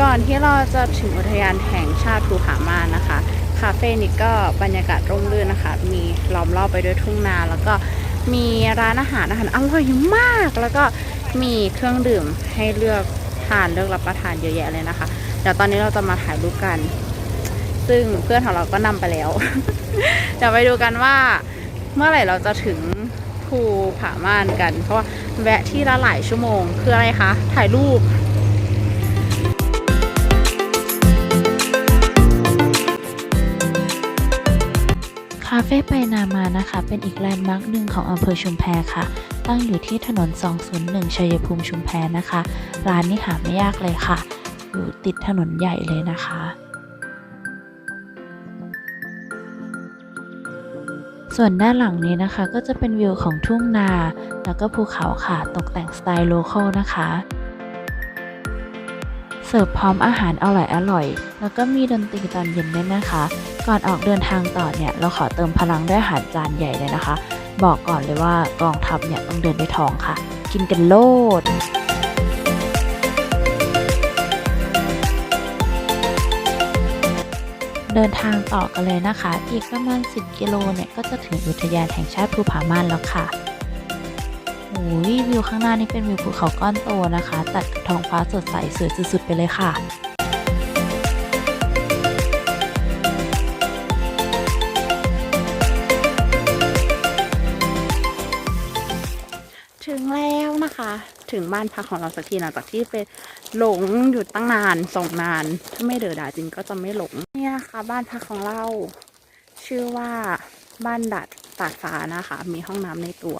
ก่อนที่เราจะถึงอุทยานแห่งชาติภูผาม่านนะคะ คาเฟ่นี้ก็บรรยากาศร่มรื่นนะคะ มีล้อมรอบไปด้วยทุ่งนา แล้วก็มีร้านอาหารอาหารอร่อยมาก แล้วก็มีเครื่องดื่มให้เลือกทานเลือกรับประทานเยอะแยะเลยนะคะ เดี๋ยวตอนนี้เราจะมาถ่ายรูปกัน ซึ่งเพื่อนของเราก็นำไปแล้ว เดี๋ยวไปดูกันว่าเมื่อไหร่เราจะถึงภูผาม่านกัน เพราะว่าแวะที่ละหลายชั่วโมงคืออะไรคะ ถ่ายรูป เฟ่ไปนามานะคะ เป็นอีกแลนด์มาร์คหนึ่งของอำเภอชุมแพค่ะ ตั้งอยู่ที่ถนน 201 ชัยภูมิชุมแพนะคะ ร้านนี้หาไม่ยากเลยค่ะ อยู่ติดถนนใหญ่เลยนะคะ ส่วนด้านหลังนี้นะคะก็จะเป็นวิวของทุ่งนา แล้วก็ภูเขาค่ะตกแต่งสไตล์โลคอลนะคะ เสิร์ฟพร้อมอาหารอร่อยอร่อยๆแล้วก็มีดนตรีตอนเย็นด้วยนะคะ ก่อนออกเดินทางต่อเนี่ยเราขอเติมพลังด้วยอาหารจานใหญ่เลยนะคะ บอกก่อนเลยว่ากองทัพเนี่ยต้องเดินด้วยท้องค่ะ กินกันโลดเดินทางต่อกันเลยนะคะ อีกประมาณ 10 กิโลเนี่ยก็จะถึงอุทยานแห่งชาติภูผาม่านแล้วค่ะโอ้ยวิวข้างหน้านี่เป็นวิวภูเขาก้อนโตนะคะ ตัดท้องฟ้าสดใสสวยสุดๆไปเลยค่ะ นะคะ ถึงบ้านพักของเราสักทีหลังจากที่ไปหลงอยู่ตั้งนานสองนาน ถ้าไม่เดือดาจริงก็จะไม่หลงเนี่ยนะคะบ้านพักของเรา ชื่อว่าบ้านดัดตาดฟ้านะคะ มีห้องน้ำในตัว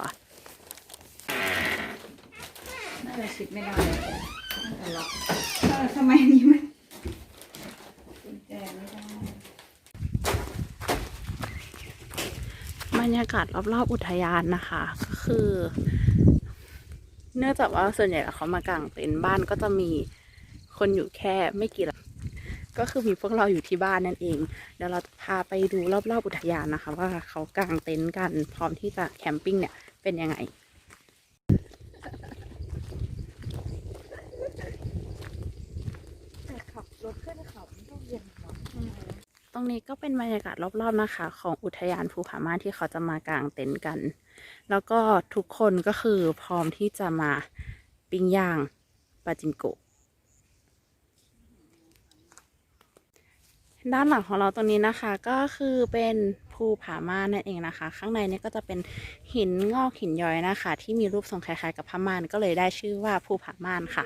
น่าจะชิดไม่ได้เลยน่าจะล็อกเออทำไมอันนี้มันกุญแจไม่ได้บรรยากาศรอบๆอุทยานนะคะ ก็คือ เนื่องจากว่าส่วนใหญ่เขามากางเต็นท์บ้านก็จะมีคนอยู่แค่ไม่กี่หลังก็คือมีพวกเราอยู่ที่บ้านนั่นเอง เดี๋ยวเราจะพาไปดูรอบๆอุทยานนะคะ ว่าเขากางเต็นท์กันพร้อมที่จะแคมปิ้งเนี่ยเป็นยังไงแต่ขับรถขึ้นเขาต้องเย็นหน่อย รงนี้ก็เป็นบรรยากาศรอบๆนะคะ ของอุทยานภูผาม่านที่เขาจะมากางเต็นท์กัน แล้วก็ทุกคนก็คือพร้อมที่จะมาปิ้งย่างปาจิงโกะด้านหลังของเราตรงนี้นะคะก็คือเป็นภูผาม่านนั่นเองนะคะ ข้างในนี่ก็จะเป็นหินงอกหินย้อยนะคะ ที่มีรูปทรงคล้ายๆกับผาม่านก็เลยได้ชื่อว่าภูผาม่านค่ะ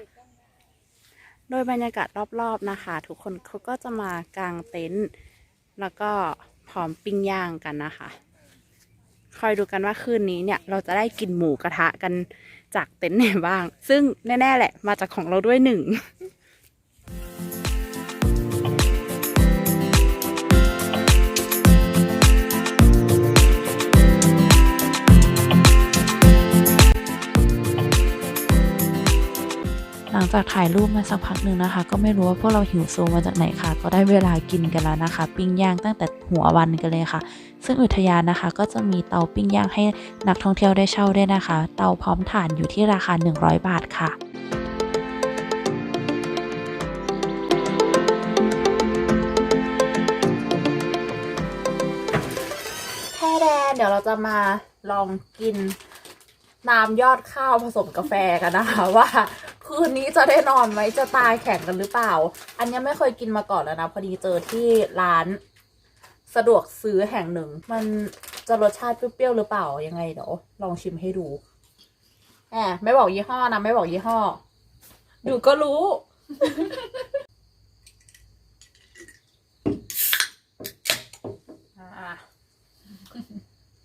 โดยบรรยากาศรอบๆนะคะ ทุกคนเขาก็จะมากางเต็นท์ แล้วก็พร้อมปิ้งย่างกันนะคะ คอยดูกันว่าคืนนี้เนี่ย เราจะได้กินหมูกระทะกันจากเต็นท์ไหนบ้าง ซึ่งแน่ ๆ แหละ มาจากของเราด้วยหนึ่ง ลังจากถ่ายรูปมาสักพักหนึ่งนะคะ ก็ไม่รู้ว่าพวกเราหิวโซมาจากไหนค่ะ ก็ได้เวลากินกันแล้วนะคะ ปิ้งย่างตั้งแต่หัววันกันเลยค่ะ ซึ่งอุทยานนะคะ ก็จะมีเตาปิ้งย่างให้นักท่องเที่ยวได้เช่าด้วยนะคะ เตาพร้อมถ่านอยู่ที่ราคา 100 บาทค่ะแค่แดนเดี๋ยวเราจะมาลองกินน้ำยอดข้าวผสมกาแฟกันนะคะว่า คืนนี้จะได้นอนไหมจะตายแข่งกันหรือเปล่า อันนี้ไม่เคยกินมาก่อนแล้วนะ พอดีเจอที่ร้าน สะดวกซื้อแห่งหนึ่ง มันจะรสชาติเปรี้ยวๆหรือเปล่ายังไงเดี๋ยวลองชิมให้ดูแหมไม่บอกยี่ห้อนะไม่บอกยี่ห้อดูก็รู้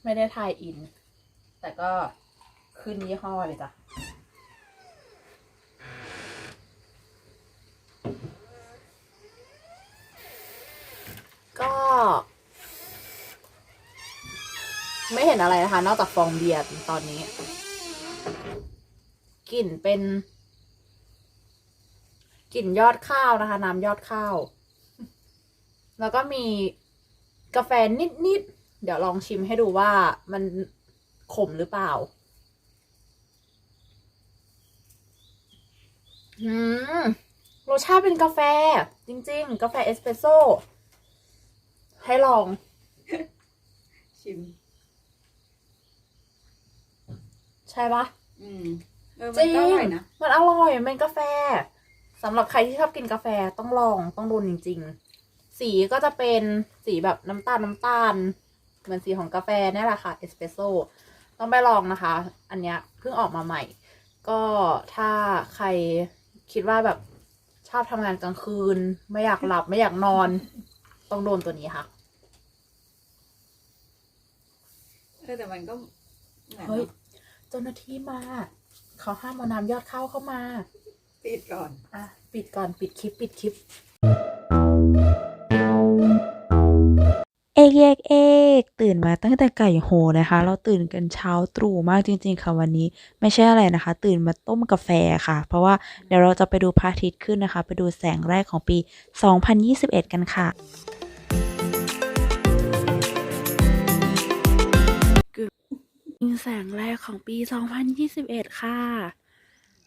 ไม่ได้ทายอิน แต่ก็ขึ้นยี่ห้อเลยจ้ะ ก็ ไม่เห็นอะไรนะคะ นอกจากฟองเบียร์ตอนนี้ กลิ่นเป็นกลิ่นยอดข้าวนะคะ น้ำยอดข้าว แล้วก็มีกาแฟนิดๆ เดี๋ยวลองชิมให้ดูว่ามันขมหรือเปล่า อืม รสชาติเป็นกาแฟ จริง ๆ กาแฟเอสเปรสโซ่ ให้ลอง ชิม ใช่ปะอืมเออจมันริงก็อร่อยนะมันอร่อยมันเป็นกาแฟสำหรับใครที่ชอบกินกาแฟต้องลองต้องโดนจริง ๆ สีก็จะเป็นสีแบบน้ำตาลน้ำตาล เหมือนสีของกาแฟเนี่ยแหละค่ะเอสเปรสโซ่ต้องไปลองนะคะ อันเนี้ยเพิ่งออกมาใหม่ ก็ถ้าใครคิดว่าแบบชอบทำงานกลางคืน ไม่อยากหลับไม่อยากนอน ต้องโดนตัวนี้ค่ะ เออแต่มันก็เหมือนเฮ้ยเจ้าหน้าที่มาเขาห้ามเอาน้ำยอดเข้าเข้ามาปิดก่อน อะปิดก่อนปิดคลิปปิดคลิป เอกเอกเอกตื่นมาตั้งแต่ไก่โหนะคะ เราตื่นกันเช้าตรู่มากจริง ๆ ค่ะวันนี้ ไม่ใช่อะไรนะคะ ตื่นมาต้มกาแฟค่ะ เพราะว่าเดี๋ยวเราจะไปดูพระอาทิตย์ขึ้นนะคะ ไปดูแสงแรกของปี 2021 กันค่ะ แสงแรกของปี 2021 ค่ะ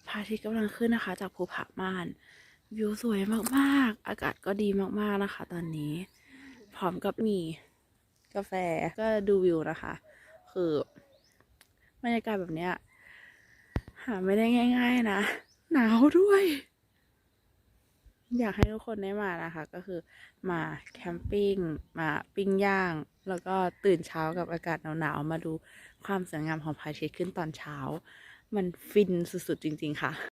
พระอาทิตย์กำลังขึ้นนะคะ จากภูผาม่าน วิวสวยมากๆ อากาศก็ดีมากๆนะคะ ตอนนี้ พร้อมกับมีกาแฟก็ดูวิวนะคะ คือบรรยากาศแบบเนี้ย หาไม่ได้ง่าย ๆ นะ หนาวด้วย อยากให้ทุกคนได้มานะคะ ก็คือมาแคมปิ้ง มาปิ้งย่าง แล้วก็ตื่นเช้ากับอากาศหนาวๆมาดูความสวยงามของพระอาทิตย์ขึ้นตอนเช้า มันฟินสุดๆจริง ๆ ค่ะค่ะ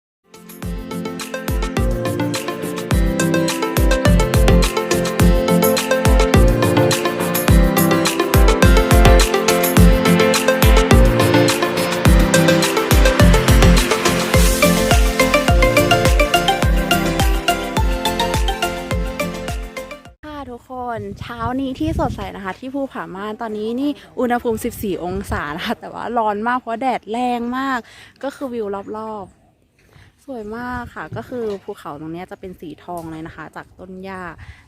นี้ที่สดใสนะคะ ที่ภูผาม่านตอนนี้นี่อุณหภูมิ 14 องศานะคะแต่ว่าร้อนมากเพราะแดดแรงมาก ก็คือวิวรอบๆ สวยมากค่ะ ก็คือภูเขาตรงนี้จะเป็นสีทองเลยนะคะ จากต้นหญ้า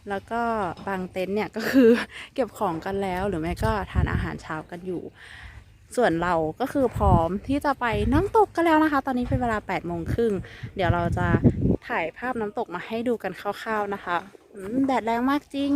แล้วก็บางเต็นท์เนี่ยก็คือเก็บของกันแล้วหรือไม่ก็ทานอาหารเช้ากันอยู่ส่วนเราก็คือพร้อมที่จะไปน้ำตกกันแล้วนะคะ ตอนนี้เป็นเวลา8โมงครึ่ง เดี๋ยวเราจะถ่ายภาพน้ำตกมาให้ดูกันคร่าวๆนะคะแดดแรงมากจริง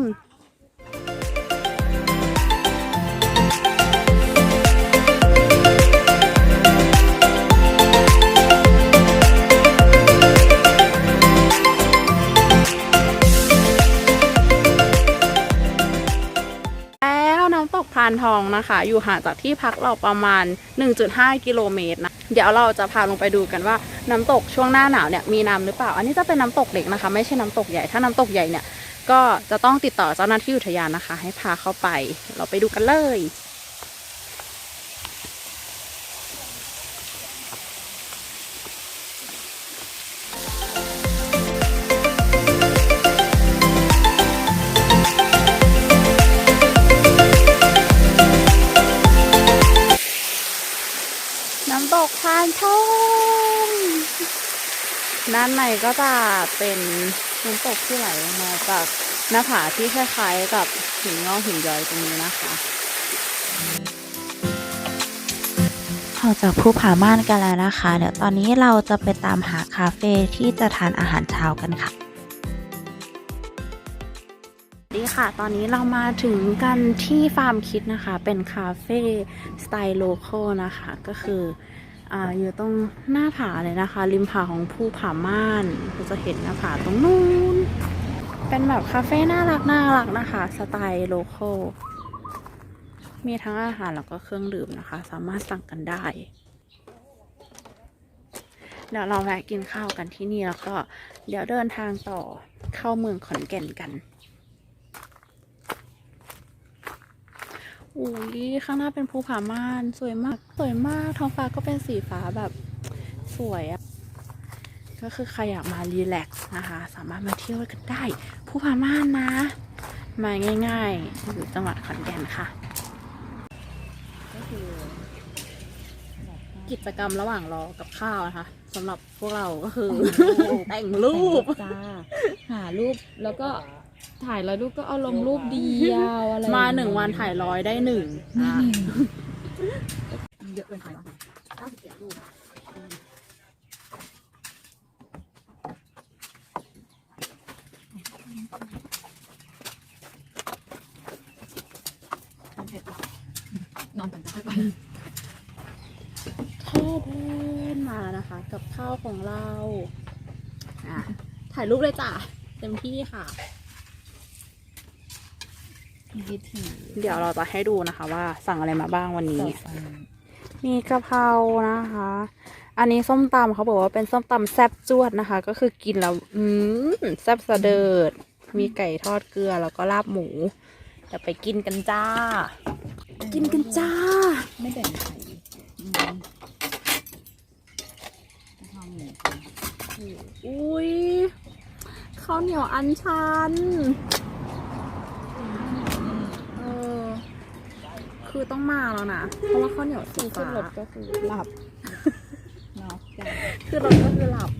านทองนะคะ อยู่ห่างจากที่พักเราประมาณ 1.5 กิโลเมตรนะ เดี๋ยวเราจะพาลงไปดูกันว่าน้ำตกช่วงหน้าหนาวเนี่ยมีน้ำหรือเปล่า อันนี้จะเป็นน้ำตกเล็กนะคะ ไม่ใช่น้ำตกใหญ่ ถ้าน้ำตกใหญ่เนี่ยก็จะต้องติดต่อเจ้าหน้าที่อุทยานนะคะ ให้พาเข้าไป เราไปดูกันเลย ด้านในก็จะเป็นน้ำตกที่ไหลลงมาจากหน้าผาที่คล้ายๆกับหินงอกหินย้อยตรงนี้นะคะออกจากภูผาม่านกันแล้วนะคะ เดี๋ยวตอนนี้เราจะไปตามหาคาเฟ่ที่จะทานอาหารเช้ากันค่ะดีค่ะ ตอนนี้เรามาถึงกันที่ฟาร์มคิดนะคะ เป็นคาเฟ่สไตล์โลคอลนะคะ ก็คือ อ่าอยู่ตรงหน้าผาเลยนะคะ ริมผาของภูผาม่านเราจะเห็นหน้าผาตรงนู้น เป็นแบบคาเฟ่น่ารักน่ารักนะคะ สไตล์โลคอลมีทั้งอาหารแล้วก็เครื่องดื่มนะคะ สามารถสั่งกันได้ เดี๋ยวเราแวะกินข้าวกันที่นี่แล้วก็ เดี๋ยวเดินทางต่อเข้าเมืองขอนแก่นกัน อุ้ยข้างหน้าเป็นภูผาม่าน สวยมาก สวยมาก ท้องฟ้าก็เป็นสีฟ้าแบบสวยอะก็คือใครอยากมารีแลกซ์นะคะ สามารถมาเที่ยวกันได้ภูผาม่านนะ มาง่ายๆ อยู่จังหวัดขอนแก่นค่ะ ก็คือกิจกรรมระหว่างรอกับข้าวนะคะสำหรับพวกเราก็คือ แต่งรูป จ้าหารูปแล้วก็ ถ่ายร้อยลูกก็เอาลงรูปดียวอะไรมาหนึ่งวันถ่ายร้อยได้หนึ่งอ่เยอะเกิไปแล้วเสิบดูนอนต่างจะค่ไปข้าวเพิ่นมานะคะ กับข้าวของเรา อะถ่ายรูปเลยจ้ะเต็มที่ค่ะ วิธีเดี๋ยวเราจะให้ดูนะคะ ว่าสั่งอะไรมาบ้างวันนี้ต่อไปมีกะเพรานะคะ อันนี้ส้มตำเขาบอกว่าเป็นส้มตำแซ่บจวดนะคะ ก็คือกินแล้ว อืมแซ่บสะเดิด มีไก่ทอดเกลือแล้วก็ลาบหมูเดี๋ยวไปกินกันจ้า กินกันจ้า ไม่แบ่งใครอืมจะทำหมูอุ้ยข้าวเหนียวอันชัน เออ คือต้องมาแล้วนะ เพราะว่าข้าวเหนียวสีขึ้นฟ้ารถก็คือหลับเนาะจ้ะคือรถก็คือหลับ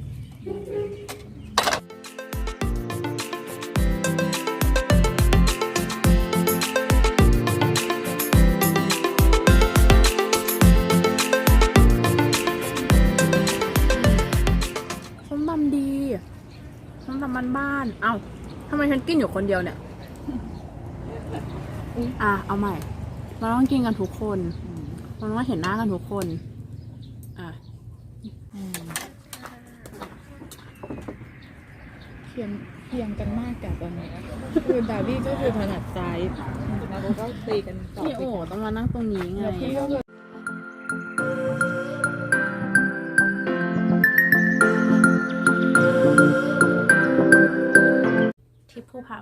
ส้มตำดีส้มตำบ้านบ้านๆเอ้าทำไมฉันกินอยู่คนเดียวเนี่ย อะ เอาใหม่ เราต้องกินกันทุกคนอืมเราต้องเห็นหน้ากันทุกคน อะอืมเทียมเทียมกันมากกับตอนนี้คือดาวี่ก็คือถนัดซ้ายแล้วก็คุยกันต่อพี่โอต้องมานั่งตรงนี้ไง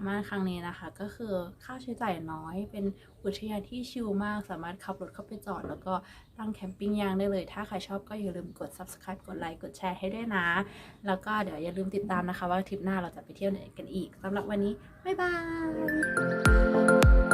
ม่านครั้งนี้นะคะ ก็คือค่าใช้จ่ายน้อยเป็นอุทยานที่ชิลมาก สามารถขับรถเข้าไปจอด แล้วก็ตั้งแคมปิ้งยางได้เลย ถ้าใครชอบก็อย่าลืมกด subscribe กดไลค์กดแชร์ให้ด้วยนะ แล้วก็เดี๋ยวอย่าลืมติดตามนะคะ ว่าทริปหน้าเราจะไปเที่ยวไหนกันอีกสำหรับวันนี้บ๊ายบาย